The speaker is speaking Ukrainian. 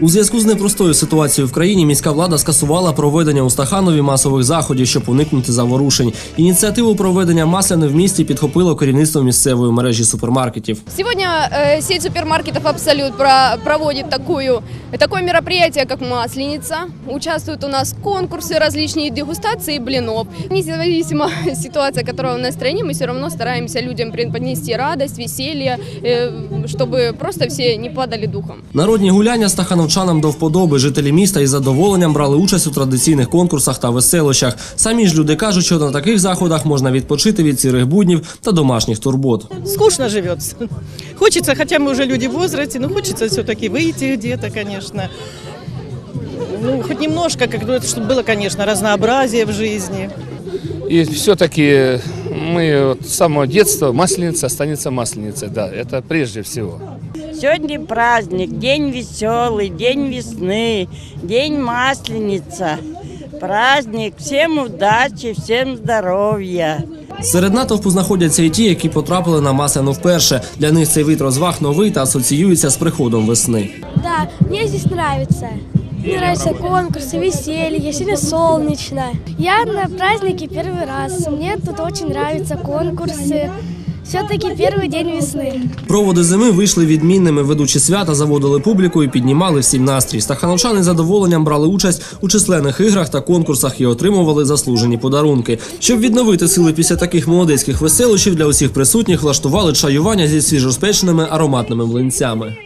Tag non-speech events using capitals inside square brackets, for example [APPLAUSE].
У зв'язку з непростою ситуацією в країні міська влада скасувала проведення у Стаханові масових заходів, щоб уникнути заворушень. Ініціативу проведення масляни в місті підхопило керівництво місцевої мережі супермаркетів. Сегодня э, сеть супермаркетов «Абсолют» про- проводит такую, такое мероприятие, как «Масленица». Участвуют у нас конкурсы, различные дегустации блинов. Независимо от ситуации, которая у нас в стране, мы все равно стараемся людям преподнести радость, веселье, э, чтобы просто все не падали духом. Народні гуляння стахановчанам до вподоби. Жителі міста із задоволенням брали участь у традиційних конкурсах та веселощах. Самі ж люди кажуть, що на таких заходах можна відпочити від сірих буднів та домашніх турбот. скучно живется. [LAUGHS] Хочется, хотя мы уже люди в возрасте, но хочется все-таки выйти где-то, конечно. Ну, хоть немножко, как бы, чтобы было, конечно, разнообразие в жизни. И все-таки мы вот с самого детства масленица останется масленицей, да, это прежде всего. Сегодня праздник, день веселый, день весны, день масленица. Праздник, всем удачи, всем здоровья. Серед натовпу знаходяться і ті, які потрапили на масляну вперше. Для них цей вид розваг новий та асоціюється з приходом весни. Да, мне здесь нравится. Мне нравятся конкурсы, веселье, сегодня солнечно. Я на празднике первый раз. Мне тут очень нравятся конкурсы. Все-таки первый день весны. Проводи зими вийшли відмінними. Ведучі свята заводили публіку і піднімали всім настрій. Стахановчани з задоволенням брали участь у численних іграх та конкурсах і отримували заслужені подарунки. Щоб відновити сили після таких молодецьких веселощів, для усіх присутніх влаштували чаювання зі свіжоспеченими ароматними млинцями.